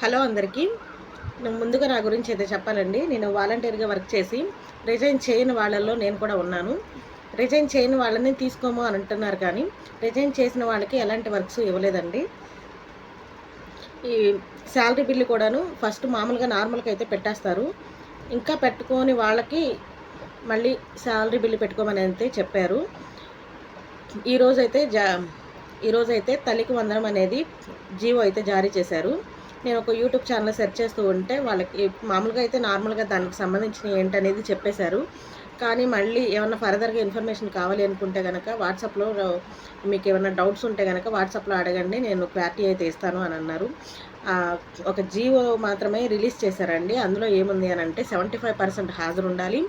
Hello అందరికీ. ముందుగా నా గురించి అయితే చెప్పాలండి. నేను వాలంటీర్గా వర్క్ చేసి రిజైన్ చేయని వాళ్ళల్లో నేను కూడా ఉన్నాను. రిజైన్ చేయని వాళ్ళని తీసుకోము అని అంటున్నారు కానీ రిజైన్ చేసిన వాళ్ళకి ఎలాంటి వర్క్స్ ఇవ్వలేదండి. ఈ శాలరీ బిల్లు కూడాను ఫస్ట్ మామూలుగా నార్మల్గా అయితే పెట్టేస్తారు. ఇంకా పెట్టుకోని వాళ్ళకి మళ్ళీ శాలరీ బిల్లు పెట్టుకోమని అయితే చెప్పారు. ఈరోజైతే జా ఈరోజైతే తల్లికి వందనం అనేది జీవో అయితే జారీ చేశారు. నేను ఒక యూట్యూబ్ ఛానల్ సెర్చ్ చేస్తూ ఉంటే వాళ్ళకి మామూలుగా అయితే నార్మల్గా దానికి సంబంధించిన ఏంటనేది చెప్పేశారు. కానీ మళ్ళీ ఏమన్నా ఫర్దర్గా ఇన్ఫర్మేషన్ కావాలి అనుకుంటే కనుక వాట్సాప్లో మీకు ఏమైనా డౌట్స్ ఉంటే కనుక వాట్సాప్లో అడగండి నేను క్లారిటీ అయితే ఇస్తాను అని అన్నారు. ఒక జియో మాత్రమే రిలీజ్ చేశారండి. అందులో ఏముంది అని అంటే సెవెంటీ ఫైవ్ పర్సెంట్ హాజరు ఉండాలి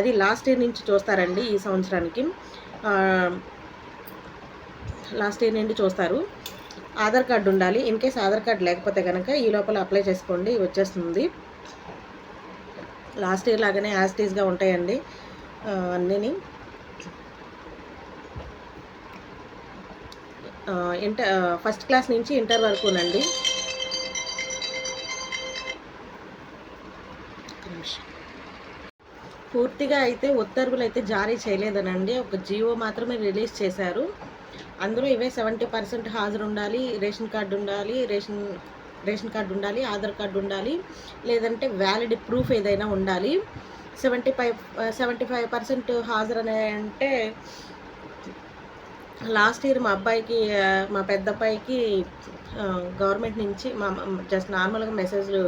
అది లాస్ట్ ఇయర్ నుంచి చూస్తారండి ఈ సంవత్సరానికి. లాస్ట్ ఇయర్ నుండి చూస్తారు. ఆధార్ కార్డు ఉండాలి. ఇన్ కేస్ ఆధార్ కార్డు లేకపోతే కనుక ఈ లోపల అప్లై చేసుకోండి. వచ్చేస్తుంది. లాస్ట్ ఇయర్ లాగానే యాజిటీస్గా ఉంటాయండి. అన్నీ ఇంటర్ ఫస్ట్ క్లాస్ నుంచి ఇంటర్ వరకునండి. ఒక్క పూర్తిగా అయితే ఉత్తర్వులు అయితే జారీ చేయలేదనండి. ఒక జియో మాత్రమే రిలీజ్ చేశారు. అందులో ఇవే సెవెంటీ పర్సెంట్ హాజరు ఉండాలి రేషన్ కార్డు ఉండాలి రేషన్ రేషన్ కార్డు ఉండాలి ఆధార్ కార్డు ఉండాలి లేదంటే వ్యాలిడ్ ప్రూఫ్ ఏదైనా ఉండాలి. Seventy five seventy five percent హాజరు అనే అంటే లాస్ట్ ఇయర్ మా అబ్బాయికి మా పెద్ద అబ్బాయికి గవర్నమెంట్ నుంచి మా జస్ట్ నార్మల్గా మెసేజ్లు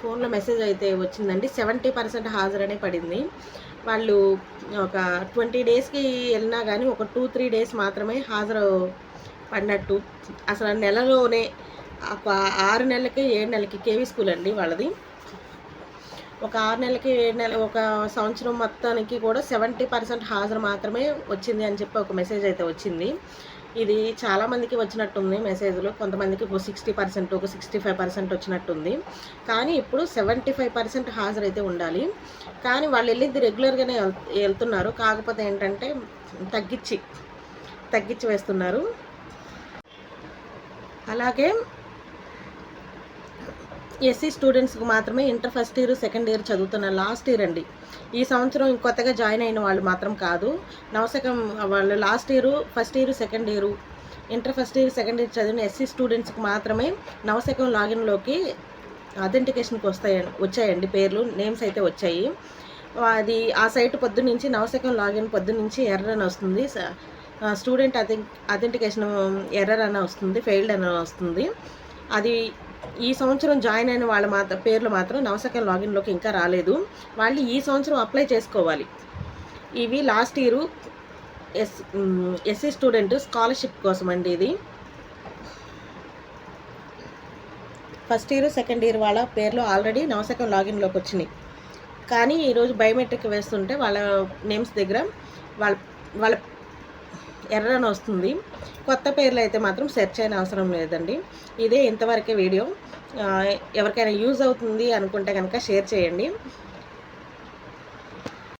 ఫోన్లో మెసేజ్ అయితే వచ్చిందండి. సెవెంటీ పర్సెంట్ హాజరనే పడింది. వాళ్ళు ఒక ట్వంటీ డేస్కి వెళ్ళినా కానీ ఒక టూ త్రీ డేస్ మాత్రమే హాజరు పడినట్టు. అసలు నెలలోనే ఒక ఆరు నెలలకి ఏడు నెలలకి కేవీ స్కూల్ అండి వాళ్ళది. ఒక ఆరు నెలలకి ఏడు నెల ఒక సంవత్సరం మొత్తానికి కూడా సెవెంటీ పర్సెంట్ హాజరు మాత్రమే వచ్చింది అని చెప్పి ఒక మెసేజ్ అయితే వచ్చింది. ఇది చాలామందికి వచ్చినట్టుంది మెసేజ్లో. కొంతమందికి ఒక సిక్స్టీ పర్సెంట్ ఒక సిక్స్టీ ఫైవ్ పర్సెంట్ వచ్చినట్టుంది. కానీ ఇప్పుడు సెవెంటీ ఫైవ్ పర్సెంట్ హాజరైతే ఉండాలి. కానీ వాళ్ళు వెళ్ళింది రెగ్యులర్గానే వెళ్తున్నారు కాకపోతే ఏంటంటే తగ్గించి తగ్గించి వేస్తున్నారు. అలాగే ఎస్సీ స్టూడెంట్స్కి మాత్రమే inter first year second year చదువుతున్న లాస్ట్ ఇయర్ అండి. ఈ సంవత్సరం కొత్తగా జాయిన్ అయిన వాళ్ళు మాత్రం కాదు. నవశకం వాళ్ళు last year first year second year inter first year second year చదివిన ఎస్సీ స్టూడెంట్స్కి మాత్రమే నవశకం లాగిన్లోకి అథెంటికేషన్కి వస్తాయండి వచ్చాయండి పేర్లు నేమ్స్ అయితే వచ్చాయి. అది ఆ సైట్ పొద్దు నుంచి నవశకం లాగిన్ పొద్దు నుంచి అని వస్తుంది. స్టూడెంట్ అథెంటికేషన్ ఎర్రర్ అని వస్తుంది ఫెయిల్డ్ అని వస్తుంది. అది ఈ సంవత్సరం జాయిన్ అయిన వాళ్ళ మాత్రం పేర్లు మాత్రం నవసకం లాగిన్లోకి ఇంకా రాలేదు. వాళ్ళు ఈ సంవత్సరం అప్లై చేసుకోవాలి. ఇవి last year S SC student scholarship కోసం అండి ఇది. ఫస్ట్ ఇయర్ సెకండ్ ఇయర్ వాళ్ళ పేర్లు ఆల్రెడీ నవసకం లాగిన్లోకి వచ్చినాయి. కానీ ఈరోజు బయోమెట్రిక్ వేస్తుంటే వాళ్ళ నేమ్స్ దగ్గర వాళ్ళ వాళ్ళ ఎర్రని వస్తుంది. కొత్త పేర్లు అయితే మాత్రం సెర్చ్ అయిన అవసరం లేదండి. ఇదే ఇంతవరకే వీడియో. ఎవరికైనా యూజ్ అవుతుంది అనుకుంటే కనుక షేర్ చేయండి.